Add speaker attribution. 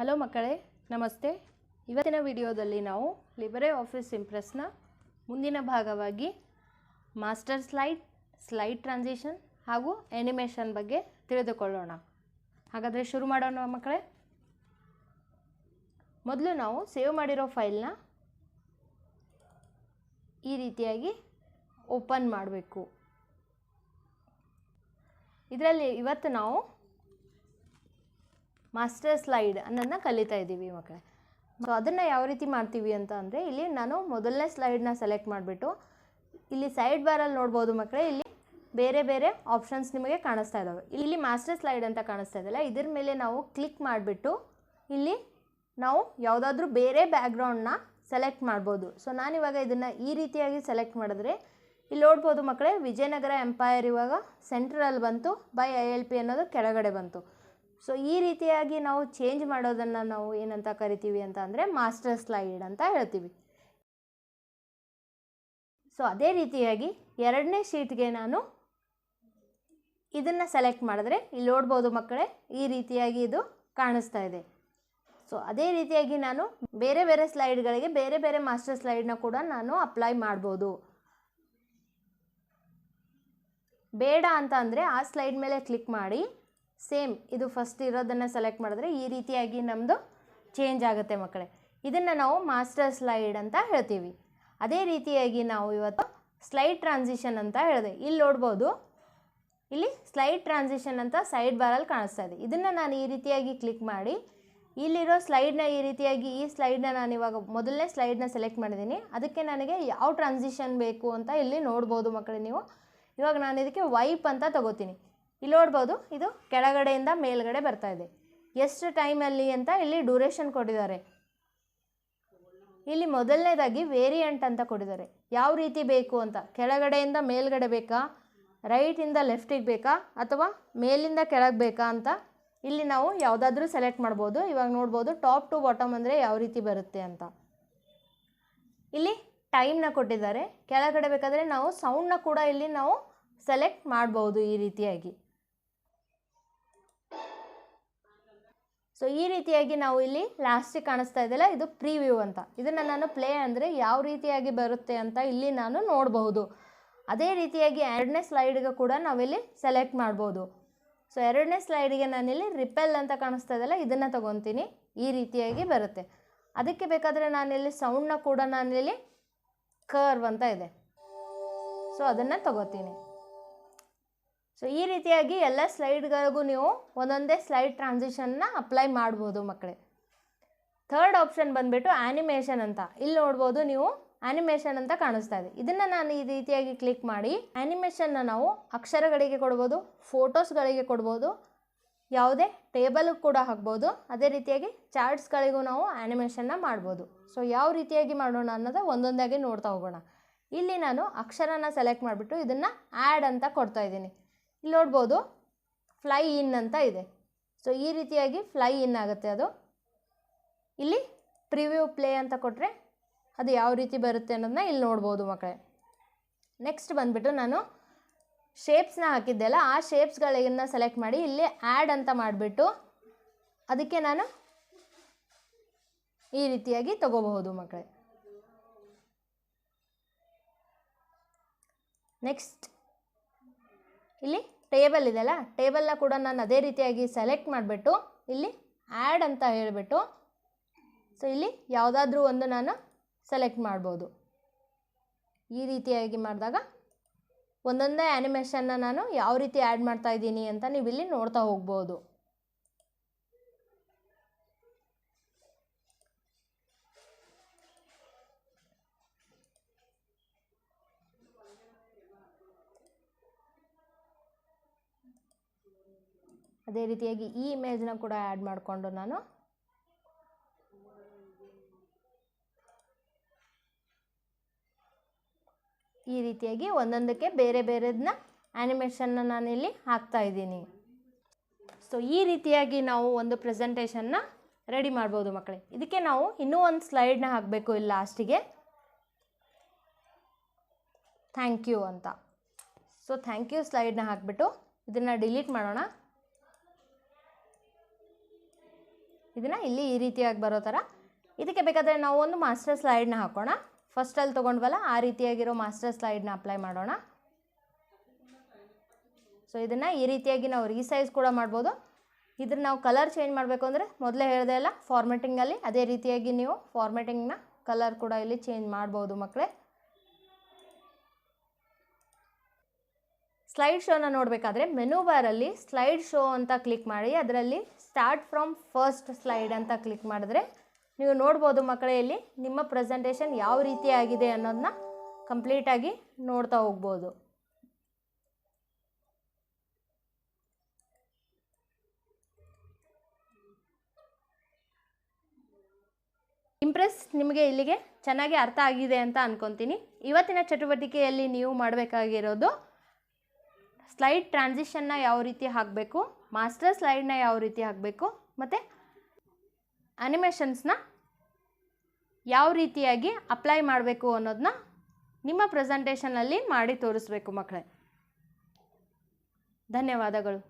Speaker 1: Hello ಮಕ್ಕಳೇ, ನಮಸ್ತೆ. ಇವತ್ತಿನ ವಿಡಿಯೋದಲ್ಲಿ ನಾವು ಲಿಬರೆ ಆಫೀಸ್ ಇಂಪ್ರೆಸ್ನ ಮುಂದಿನ ಭಾಗವಾಗಿ ಮಾಸ್ಟರ್ ಸ್ಲೈಡ್ ಸ್ಲೈಡ್ ಟ್ರಾನ್ಸಿಷನ್ ಹಾಗೂ ಆ್ಯನಿಮೇಷನ್ ಬಗ್ಗೆ ತಿಳಿದುಕೊಳ್ಳೋಣ. ಹಾಗಾದರೆ ಶುರು ಮಾಡೋಣ ಮಕ್ಕಳೇ. ಮೊದಲು ನಾವು ಸೇವ್ ಮಾಡಿರೋ ಫೈಲ್ನ ಈ ರೀತಿಯಾಗಿ ಓಪನ್ ಮಾಡಬೇಕು. ಇದರಲ್ಲಿ ಇವತ್ತು ನಾವು ಮಾಸ್ಟರ್ ಸ್ಲೈಡ್ ಅನ್ನೋದನ್ನ ಕಲಿತಾ ಇದ್ದೀವಿ ಮಕ್ಕಳೇ. ಸೊ ಅದನ್ನು ಯಾವ ರೀತಿ ಮಾಡ್ತೀವಿ ಅಂತ ಅಂದರೆ ಇಲ್ಲಿ ನಾನು ಮೊದಲನೇ ಸ್ಲೈಡ್ನ ಸೆಲೆಕ್ಟ್ ಮಾಡಿಬಿಟ್ಟು ಇಲ್ಲಿ ಸೈಡ್ ಬಾರಲ್ಲಿ ನೋಡ್ಬೋದು ಮಕ್ಕಳೇ, ಇಲ್ಲಿ ಬೇರೆ ಬೇರೆ ಆಪ್ಷನ್ಸ್ ನಿಮಗೆ ಕಾಣಿಸ್ತಾ ಇದ್ದಾವೆ ಇಲ್ಲಿ ಮಾಸ್ಟರ್ ಸ್ಲೈಡ್ ಅಂತ ಕಾಣಿಸ್ತಾ ಇದೆಯಲ್ಲ ಇದ್ರ ಮೇಲೆ ನಾವು ಕ್ಲಿಕ್ ಮಾಡಿಬಿಟ್ಟು ಇಲ್ಲಿ ನಾವು ಯಾವುದಾದ್ರೂ ಬೇರೆ ಬ್ಯಾಕ್ಗ್ರೌಂಡ್ನ ಸೆಲೆಕ್ಟ್ ಮಾಡ್ಬೋದು. ಸೊ ನಾನಿವಾಗ ಇದನ್ನು ಈ ರೀತಿಯಾಗಿ ಸೆಲೆಕ್ಟ್ ಮಾಡಿದ್ರೆ, ಇಲ್ಲಿ ನೋಡ್ಬೋದು ಮಕ್ಕಳೇ, ವಿಜಯನಗರ ಎಂಪೈರ್ ಇವಾಗ ಸೆಂಟ್ರಲ್ಲಿ ಬಂತು ಬೈ ಐ ಎಲ್ ಪಿ ಅನ್ನೋದು ಕೆಳಗಡೆ ಬಂತು. ಸೊ ಈ ರೀತಿಯಾಗಿ ನಾವು ಚೇಂಜ್ ಮಾಡೋದನ್ನು ನಾವು ಏನಂತ ಕರಿತೀವಿ ಅಂತ ಅಂದರೆ ಮಾಸ್ಟರ್ ಸ್ಲೈಡ್ ಅಂತ ಹೇಳ್ತೀವಿ. ಸೊ ಅದೇ ರೀತಿಯಾಗಿ ಎರಡನೇ ಶೀಟ್ಗೆ ನಾನು ಇದನ್ನು ಸೆಲೆಕ್ಟ್ ಮಾಡಿದ್ರೆ ಇಲ್ಲಿ ನೋಡ್ಬೋದು ಮಕ್ಕಳೇ, ಈ ರೀತಿಯಾಗಿ ಇದು ಕಾಣಿಸ್ತಾ ಇದೆ. ಸೊ ಅದೇ ರೀತಿಯಾಗಿ ನಾನು ಬೇರೆ ಬೇರೆ ಸ್ಲೈಡ್ಗಳಿಗೆ ಬೇರೆ ಬೇರೆ ಮಾಸ್ಟರ್ ಸ್ಲೈಡ್ನ ಕೂಡ ನಾನು ಅಪ್ಲೈ ಮಾಡ್ಬೋದು. ಬೇಡ ಅಂತ ಅಂದರೆ ಆ ಸ್ಲೈಡ್ ಮೇಲೆ ಕ್ಲಿಕ್ ಮಾಡಿ. ಸೇಮ್ ಇದು ಫಸ್ಟ್ ಇರೋದನ್ನು ಸೆಲೆಕ್ಟ್ ಮಾಡಿದ್ರೆ ಈ ರೀತಿಯಾಗಿ ನಮ್ಮದು ಚೇಂಜ್ ಆಗುತ್ತೆ ಮಕ್ಕಳೇ. ಇದನ್ನು ನಾವು ಮಾಸ್ಟರ್ ಸ್ಲೈಡ್ ಅಂತ ಹೇಳ್ತೀವಿ. ಅದೇ ರೀತಿಯಾಗಿ ನಾವು ಇವತ್ತು ಸ್ಲೈಡ್ ಟ್ರಾನ್ಸಿಷನ್ ಅಂತ ಹೇಳಿದೆ. ಇಲ್ಲಿ ನೋಡ್ಬೋದು. ಇಲ್ಲಿ ಸ್ಲೈಡ್ ಟ್ರಾನ್ಸಿಷನ್ ಅಂತ ಸೈಡ್ ಬಾರಲ್ಲಿ ಕಾಣಿಸ್ತಾ ಇದೆ. ಇದನ್ನು ನಾನು ಈ ರೀತಿಯಾಗಿ ಕ್ಲಿಕ್ ಮಾಡಿ, ಇಲ್ಲಿರೋ ಸ್ಲೈಡ್ನ ಈ ರೀತಿಯಾಗಿ ಈ ಸ್ಲೈಡ್ನ ನಾನು ಇವಾಗ ಮೊದಲನೇ ಸ್ಲೈಡ್ನ ಸೆಲೆಕ್ಟ್ ಮಾಡಿದ್ದೀನಿ. ಅದಕ್ಕೆ ನನಗೆ ಯಾವ ಟ್ರಾನ್ಸಿಷನ್ ಬೇಕು ಅಂತ ಇಲ್ಲಿ ನೋಡ್ಬೋದು ಮಕ್ಕಳೇ ನೀವು. ಇವಾಗ ನಾನು ಇದಕ್ಕೆ ವೈಪ್ ಅಂತ ತಗೋತೀನಿ. ಇಲ್ಲಿ ನೋಡ್ಬೋದು, ಇದು ಕೆಳಗಡೆಯಿಂದ ಮೇಲ್ಗಡೆ ಬರ್ತಾ ಇದೆ. ಎಷ್ಟು ಟೈಮಲ್ಲಿ ಅಂತ ಇಲ್ಲಿ ಡ್ಯೂರೇಷನ್ ಕೊಟ್ಟಿದ್ದಾರೆ. ಇಲ್ಲಿ ಮೊದಲನೇದಾಗಿ ವೇರಿಯಂಟ್ ಅಂತ ಕೊಟ್ಟಿದ್ದಾರೆ. ಯಾವ ರೀತಿ ಬೇಕು ಅಂತ? ಕೆಳಗಡೆಯಿಂದ ಮೇಲ್ಗಡೆ ಬೇಕಾ? ರೈಟಿಂದ ಲೆಫ್ಟಿಗೆ ಬೇಕಾ? ಅಥವಾ ಮೇಲಿಂದ ಕೆಳಗೆ ಬೇಕಾ ಅಂತ? ಇಲ್ಲಿ ನಾವು ಯಾವುದಾದ್ರೂ ಸೆಲೆಕ್ಟ್ ಮಾಡ್ಬೋದು. ಇವಾಗ ನೋಡ್ಬೋದು ಟಾಪ್ ಟು ಬಾಟಮ್ ಅಂದರೆ ಯಾವ ರೀತಿ ಬರುತ್ತೆ ಅಂತ. ಇಲ್ಲಿ ಟೈಮ್ನ ಕೊಟ್ಟಿದ್ದಾರೆ. ಕೆಳಗಡೆ ಬೇಕಾದರೆ ನಾವು ಸೌಂಡ್ನ ಕೂಡ ಇಲ್ಲಿ ನಾವು ಸೆಲೆಕ್ಟ್ ಮಾಡ್ಬೋದು ಈ ರೀತಿಯಾಗಿ. ಸೊ ಈ ರೀತಿಯಾಗಿ ನಾವು ಇಲ್ಲಿ ಲಾಸ್ಟಿಗೆ ಕಾಣಿಸ್ತಾ ಇದೆಯಲ್ಲ, ಇದು ಪ್ರಿವ್ಯೂ ಅಂತ. ಇದನ್ನು ನಾನು ಪ್ಲೇ ಅಂದರೆ ಯಾವ ರೀತಿಯಾಗಿ ಬರುತ್ತೆ ಅಂತ ಇಲ್ಲಿ ನಾನು ನೋಡಬಹುದು. ಅದೇ ರೀತಿಯಾಗಿ ಎರಡನೇ ಸ್ಲೈಡ್ಗೆ ಕೂಡ ನಾವಿಲ್ಲಿ ಸೆಲೆಕ್ಟ್ ಮಾಡ್ಬೋದು. ಸೊ ಎರಡನೇ ಸ್ಲೈಡಿಗೆ ನಾನಿಲ್ಲಿ ರಿಪೆಲ್ ಅಂತ ಕಾಣಿಸ್ತಾ ಇದೆಯಲ್ಲ, ಇದನ್ನು ತೊಗೊತೀನಿ. ಈ ರೀತಿಯಾಗಿ ಬರುತ್ತೆ. ಅದಕ್ಕೆ ಬೇಕಾದರೆ ನಾನಿಲ್ಲಿ ಸೌಂಡ್ನ ಕೂಡ ನಾನಿಲ್ಲಿ ಕರ್ವ್ ಅಂತ ಇದೆ. ಸೊ ಅದನ್ನು ತಗೋತೀನಿ. ಸೊ ಈ ರೀತಿಯಾಗಿ ಎಲ್ಲ ಸ್ಲೈಡ್ಗಳಿಗೂ ನೀವು ಒಂದೊಂದೇ ಸ್ಲೈಡ್ ಟ್ರಾನ್ಸಿಷನ್ನ ಅಪ್ಲೈ ಮಾಡ್ಬೋದು ಮಕ್ಕಳೇ. ಥರ್ಡ್ ಆಪ್ಷನ್ ಬಂದುಬಿಟ್ಟು ಆ್ಯನಿಮೇಷನ್ ಅಂತ. ಇಲ್ಲಿ ನೋಡ್ಬೋದು ನೀವು ಆ್ಯನಿಮೇಷನ್ ಅಂತ ಕಾಣಿಸ್ತಾ ಇದೆ. ಇದನ್ನು ನಾನು ಈ ರೀತಿಯಾಗಿ ಕ್ಲಿಕ್ ಮಾಡಿ ಆ್ಯನಿಮೇಷನ್ನ ನಾವು ಅಕ್ಷರಗಳಿಗೆ ಕೊಡ್ಬೋದು, ಫೋಟೋಸ್ಗಳಿಗೆ ಕೊಡ್ಬೋದು, ಯಾವುದೇ ಟೇಬಲ್ಗೆ ಕೂಡ ಹಾಕ್ಬೋದು. ಅದೇ ರೀತಿಯಾಗಿ ಚಾರ್ಟ್ಸ್ಗಳಿಗೂ ನಾವು ಆ್ಯನಿಮೇಷನ್ನ ಮಾಡ್ಬೋದು. ಸೊ ಯಾವ ರೀತಿಯಾಗಿ ಮಾಡೋಣ ಅನ್ನೋದು ಒಂದೊಂದಾಗಿ ನೋಡ್ತಾ ಹೋಗೋಣ. ಇಲ್ಲಿ ನಾನು ಅಕ್ಷರನ ಸೆಲೆಕ್ಟ್ ಮಾಡಿಬಿಟ್ಟು ಇದನ್ನು ಆ್ಯಡ್ ಅಂತ ಕೊಡ್ತಾ ಇದ್ದೀನಿ. ಇಲ್ಲಿ ನೋಡ್ಬೋದು ಫ್ಲೈ ಇನ್ ಅಂತ ಇದೆ. ಸೊ ಈ ರೀತಿಯಾಗಿ ಫ್ಲೈ ಇನ್ ಆಗುತ್ತೆ ಅದು. ಇಲ್ಲಿ ಪ್ರಿವ್ಯೂ ಪ್ಲೇ ಅಂತ ಕೊಟ್ಟರೆ ಅದು ಯಾವ ರೀತಿ ಬರುತ್ತೆ ಅನ್ನೋದನ್ನ ಇಲ್ಲಿ ನೋಡ್ಬೋದು ಮಕ್ಕಳೇ. ನೆಕ್ಸ್ಟ್ ಬಂದುಬಿಟ್ಟು ನಾನು ಶೇಪ್ಸ್ನ ಹಾಕಿದ್ದೆಲ್ಲ ಆ ಶೇಪ್ಸ್ಗಳನ್ನ ಸೆಲೆಕ್ಟ್ ಮಾಡಿ ಇಲ್ಲಿ ಆ್ಯಡ್ ಅಂತ ಮಾಡಿಬಿಟ್ಟು ಅದಕ್ಕೆ ನಾನು ಈ ರೀತಿಯಾಗಿ ತಗೋಬಹುದು ಮಕ್ಕಳೇ. ನೆಕ್ಸ್ಟ್ ಇಲ್ಲಿ ಟೇಬಲ್ ಇದೆಯಲ್ಲ ಟೇಬಲ್ನ ಕೂಡ ನಾನು ಅದೇ ರೀತಿಯಾಗಿ ಸೆಲೆಕ್ಟ್ ಮಾಡಿಬಿಟ್ಟು ಇಲ್ಲಿ ಆ್ಯಡ್ ಅಂತ ಹೇಳಿಬಿಟ್ಟು ಸೊ ಇಲ್ಲಿ ಯಾವುದಾದ್ರೂ ಒಂದು ನಾನು ಸೆಲೆಕ್ಟ್ ಮಾಡ್ಬೋದು. ಈ ರೀತಿಯಾಗಿ ಮಾಡಿದಾಗ ಒಂದೊಂದೇ ಆ್ಯನಿಮೇಷನ್ನ ನಾನು ಯಾವ ರೀತಿ ಆ್ಯಡ್ ಮಾಡ್ತಾ ಇದ್ದೀನಿ ಅಂತ ನೀವು ಇಲ್ಲಿ ನೋಡ್ತಾ ಹೋಗ್ಬೋದು. ಅದೇ ರೀತಿಯಾಗಿ ಈ ಇಮೇಜ್ನ ಕೂಡ ಆ್ಯಡ್ ಮಾಡಿಕೊಂಡು ನಾನು. ಈ ರೀತಿಯಾಗಿ ಒಂದೊಂದಕ್ಕೆ ಬೇರೆ ಬೇರೆದನ್ನ ಆ್ಯನಿಮೇಷನ್ನ ನಾನಿಲ್ಲಿ ಹಾಕ್ತಾ ಇದ್ದೀನಿ. ಸೊ ಈ ರೀತಿಯಾಗಿ ನಾವು ಒಂದು ಪ್ರೆಸೆಂಟೇಷನ್ನ ರೆಡಿ ಮಾಡ್ಬೋದು ಮಕ್ಕಳೇ. ಇದಕ್ಕೆ ನಾವು ಇನ್ನೂ ಒಂದು ಸ್ಲೈಡ್ನ ಹಾಕಬೇಕು ಇಲ್ಲಿ ಲಾಸ್ಟಿಗೆ ಥ್ಯಾಂಕ್ ಯು ಅಂತ. ಸೊ ಥ್ಯಾಂಕ್ ಯು ಸ್ಲೈಡ್ನ ಹಾಕಿಬಿಟ್ಟು ಇದನ್ನು ಡಿಲೀಟ್ ಮಾಡೋಣ. ಇದನ್ನು ಇಲ್ಲಿ ಈ ರೀತಿಯಾಗಿ ಬರೋ ಥರ ಇದಕ್ಕೆ ಬೇಕಾದರೆ ನಾವು ಒಂದು ಮಾಸ್ಟರ್ ಸ್ಲೈಡ್ನ ಹಾಕೋಣ. ಫಸ್ಟಲ್ಲಿ ತೊಗೊಂಡ್ವಲ್ಲ, ಆ ರೀತಿಯಾಗಿರೋ ಮಾಸ್ಟರ್ ಸ್ಲೈಡ್ನ ಅಪ್ಲೈ ಮಾಡೋಣ. ಸೊ ಇದನ್ನು ಈ ರೀತಿಯಾಗಿ ನಾವು ರೀಸೈಸ್ ಕೂಡ ಮಾಡ್ಬೋದು. ಇದ್ರ ನಾವು ಕಲರ್ ಚೇಂಜ್ ಮಾಡಬೇಕು ಅಂದರೆ ಮೊದಲೇ ಹೇಳಿದೆ ಅಲ್ಲ ಫಾರ್ಮೆಟಿಂಗಲ್ಲಿ ಅದೇ ರೀತಿಯಾಗಿ ನೀವು ಫಾರ್ಮೆಟಿಂಗ್ನ ಕಲರ್ ಕೂಡ ಇಲ್ಲಿ ಚೇಂಜ್ ಮಾಡ್ಬೋದು ಮಕ್ಕಳೇ ಸ್ಲೈಡ್ ಶೋನ ನೋಡಬೇಕಾದ್ರೆ ಮೆನು ಬಾರಲ್ಲಿ ಸ್ಲೈಡ್ ಶೋ ಅಂತ ಕ್ಲಿಕ್ ಮಾಡಿ, ಅದರಲ್ಲಿ ಸ್ಟಾರ್ಟ್ ಫ್ರಮ್ ಫಸ್ಟ್ ಸ್ಲೈಡ್ ಅಂತ ಕ್ಲಿಕ್ ಮಾಡಿದ್ರೆ ನೀವು ನೋಡ್ಬೋದು ಮಕ್ಕಳೇ ಇಲ್ಲಿ ನಿಮ್ಮ ಪ್ರೆಸೆಂಟೇಷನ್ ಯಾವ ರೀತಿ ಆಗಿದೆ ಅನ್ನೋದನ್ನ ಕಂಪ್ಲೀಟಾಗಿ ನೋಡ್ತಾ ಹೋಗ್ಬೋದು. ಇಂಪ್ರೆಸ್ ನಿಮಗೆ ಇಲ್ಲಿಗೆ ಚೆನ್ನಾಗಿ ಅರ್ಥ ಆಗಿದೆ ಅಂತ ಅನ್ಕೊತೀನಿ. ಇವತ್ತಿನ ಚಟುವಟಿಕೆಯಲ್ಲಿ ನೀವು ಮಾಡಬೇಕಾಗಿರೋದು ಸ್ಲೈಡ್ ಟ್ರಾನ್ಸಿಷನ್ನ ಯಾವ ರೀತಿ ಹಾಕಬೇಕು? ಮಾಸ್ಟರ್ ಸ್ಲೈಡ್ನ ಯಾವ ರೀತಿ ಹಾಕಬೇಕು? ಮತ್ತು ಅನಿಮೇಷನ್ಸ್ನ ಯಾವ ರೀತಿಯಾಗಿ ಅಪ್ಲೈ ಮಾಡಬೇಕು ಅನ್ನೋದನ್ನ ನಿಮ್ಮ ಪ್ರೆಸೆಂಟೇಷನಲ್ಲಿ ಮಾಡಿ ತೋರಿಸ್ಬೇಕು ಮಕ್ಕಳೇ. ಧನ್ಯವಾದಗಳು.